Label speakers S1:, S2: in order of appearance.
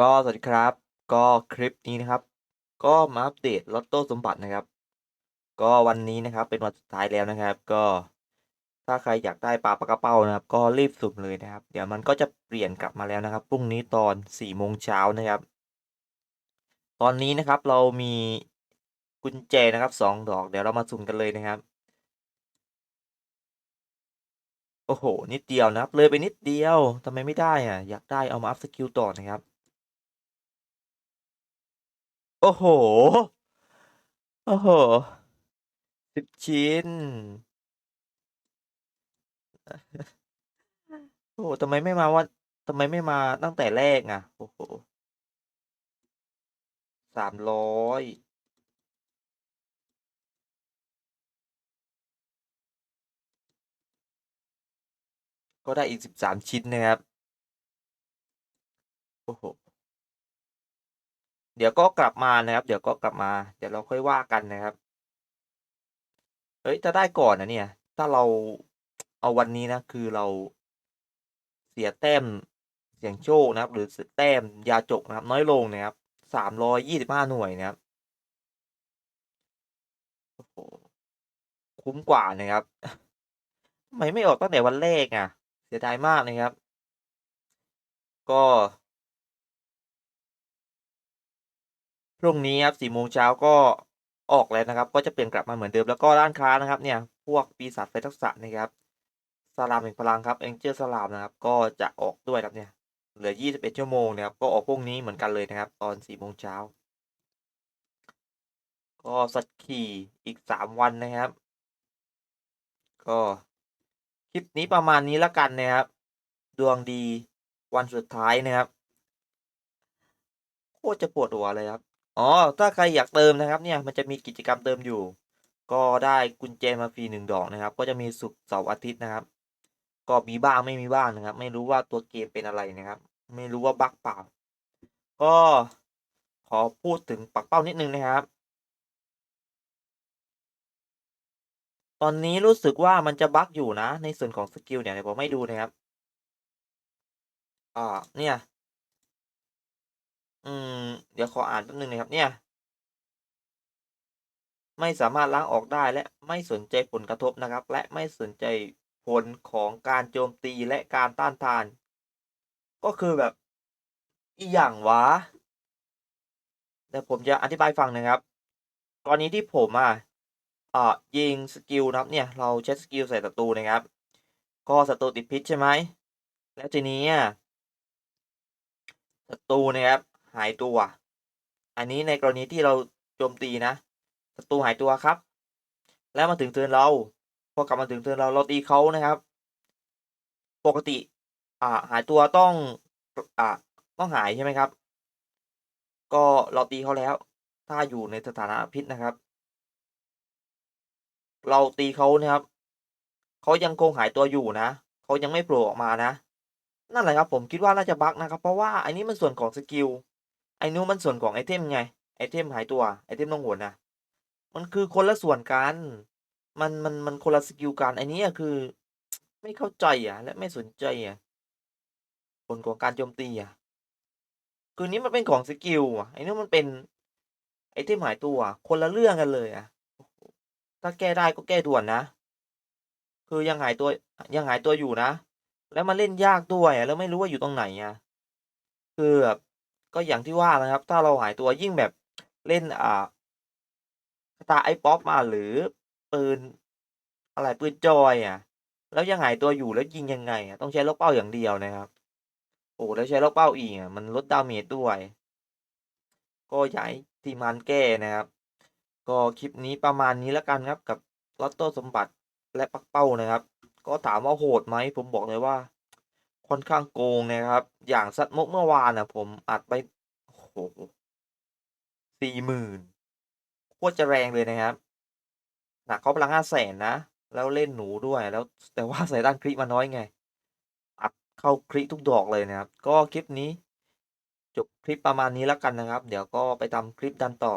S1: ก็สวัสดีครับ ก็คลิปนี้นะครับ ก็มาอัปเดตลอตโต้สมบัตินะครับ ก็วันนี้นะครับเป็นวันสุดท้ายแล้วนะครับ ก็ถ้าใครอยากได้ปลาปลากระเป้านะครับ ก็รีบสุ่มเลยนะครับ เดี๋ยวมันก็จะเปลี่ยนกลับมาแล้วนะครับพรุ่งนี้ตอน4โมงเช้านะครับ ตอนนี้นะครับเรามีกุญแจนะครับสองดอก เดี๋ยวเรามาสุ่มกันเลยนะครับ โอ้โหนิดเดียวนะครับ เลยไปนิดเดียวทำไมไม่ได้อะอยากได้เอามาอัพสกิลต่อนะครับ โอ้โห โอ้โหสิบชิ้น โอ้โหทำไมไม่มาว่าทำไมไม่มาตั้งแต่แรกอะ โอ้โหสามร้อยก็ได้อีกสิบสามชิ้นนะครับ โอ้โห เดี๋ยวก็กลับมานะครับ เดี๋ยวก็กลับมา เดี๋ยวเราค่อยว่ากันนะครับเฮ้ยจะได้ก่อนนะเนี่ย ถ้าเราเอาวันนี้นะคือเราเสียแต้มเสียงโชคนะครับ หรือเสียแต้มยาจกนะครับ น้อยลงนะครับสามร้อยยี่สิบห้าหน่วยนะครับโอ้โหคุ้มกว่านะครับทำไมไม่ออกตั้งแต่วันแรกอะ เสียดายมากนะครับ ก็ พรุ่งนี้ครับสี่โมงเช้าก็ออกแล้วนะครับ ก็จะเปลี่ยนกลับมาเหมือนเดิมแล้วก็ร้านค้านะครับเนี่ยพวกปีศาจไฟทักษะนะครับสลามแห่งพลังครับเอ็งเจอร์สลามนะครับ ก็จะออกด้วยครับเนี่ยเหลือ 21 ชั่วโมงนะครับ ก็ออกพวกนี้เหมือนกันเลยนะครับ ตอน 4 โมงเช้า ก็สัตว์ขี่อีก 3 วันนะครับ ก็คลิปนี้ประมาณนี้แล้วกันนะครับ ดวงดีวันสุดท้ายนะครับ โคตรจะปวดหัวเลยครับ อ๋อ ถ้าใครอยากเติมนะครับเนี่ย มันจะมีกิจกรรมเติมอยู่ ก็ได้กุญแจมาฟรีหนึ่งดอกนะครับ ก็จะมีศุกร์เสาร์อาทิตย์นะครับ ก็มีบ้างไม่มีบ้างนะครับ ไม่รู้ว่าตัวเกมเป็นอะไรนะครับ ไม่รู้ว่าบั๊กเปล่า ก็ขอพูดถึงปักเป้านิดนึงนะครับ ตอนนี้รู้สึกว่ามันจะบั๊กอยู่นะ ในส่วนของสกิลเนี่ยผมไม่ดูนะครับ อ่า เนี่ย อืม เดี๋ยวขออ่านแป๊บนึงนะครับ เนี่ย ไม่สามารถล้างออกได้และไม่สนใจผลกระทบนะครับ และไม่สนใจผลของการโจมตีและการต้านทาน ก็คือแบบอีหยังวะแต่ผมจะอธิบายฟังนะครับกรณีที่ผมอะอ่ายิงสกิลนะครับเนี่ยเราใช้สกิลใส่ศัตรูนะครับ ก็ศัตรูติดพิษใช่ไหมแล้วทีนี้ศัตรูนะครับ หายตัว อันนี้ในกรณีที่เราโจมตีนะศัตรูหายตัวครับ แล้วมาถึงเทิร์นเรา พอกลับมาถึงเทิร์นเราเราตีเขานะครับ ปกติ อ่า หายตัวต้อง อ่า ต้องหายใช่ไหมครับ ก็เราตีเขาแล้ว ถ้าอยู่ในสถานะพิษนะครับ เราตีเขานะครับเขายังคงหายตัวอยู่นะเขายังไม่โผล่ออกมานะ นั่นแหละครับผมคิดว่าน่าจะบั๊กนะครับ เพราะว่าอันนี้มันส่วนของสกิล ไอ้นู้นมันส่วนของไอเทมไง ไอเทมหายตัวไอเทมต้องหวนนะมันคือคนละส่วนกันมันมันมันคนละสกิลกันไอ้นี้คือ ไม่เข้าใจอะ และไม่สนใจอะผลของการโจมตีอะ คือนี้มันเป็นของสกิลอะไอ้นู้นมันเป็นไอเทมหายตัว คนละเรื่องกันเลยอะถ้าแก้ได้ก็แก้ด่วนนะ คือยังหายตัวยังหายตัวอยู่นะ แล้วมันเล่นยากด้วยแล้วไม่รู้ว่าอยู่ตรงไหนอะ คือแบบ ก็อย่างที่ว่านะครับ ถ้าเราหายตัวยิ่งแบบเล่นอ่าตาไอป๊อปมาหรือปืนอะไรปืนจอยอะ แล้วยังหายตัวอยู่แล้วยิงยังไงอะต้องใช้ลูกเป้าอย่างเดียวนะครับ โอ้แล้วใช้ลูกเป้าอีกอะมันลดดาเมจด้วย ก็อยากให้ทีมงานแก้นะครับ ก็คลิปนี้ประมาณนี้แล้วกันครับกับลอตโต้สมบัติและปักเป้านะครับ ก็ถามว่าโหดไหมผมบอกเลยว่า ค่อนข้างโกงนะครับ อย่างซัดมกเมื่อวานอะผมอัดไปโอ้โหสี่หมื่นโคตรจะแรงเลยนะครับ หนักเขาพลังห้าแสนนะ แล้วเล่นหนูด้วยแล้วแต่ว่าใส่ด้านคลิปมาน้อยไง อัดเข้าคลิปทุกดอกเลยนะครับ ก็คลิปนี้ จบคลิปประมาณนี้แล้วกันนะครับ เดี๋ยวก็ไปทำคลิปดันต่อ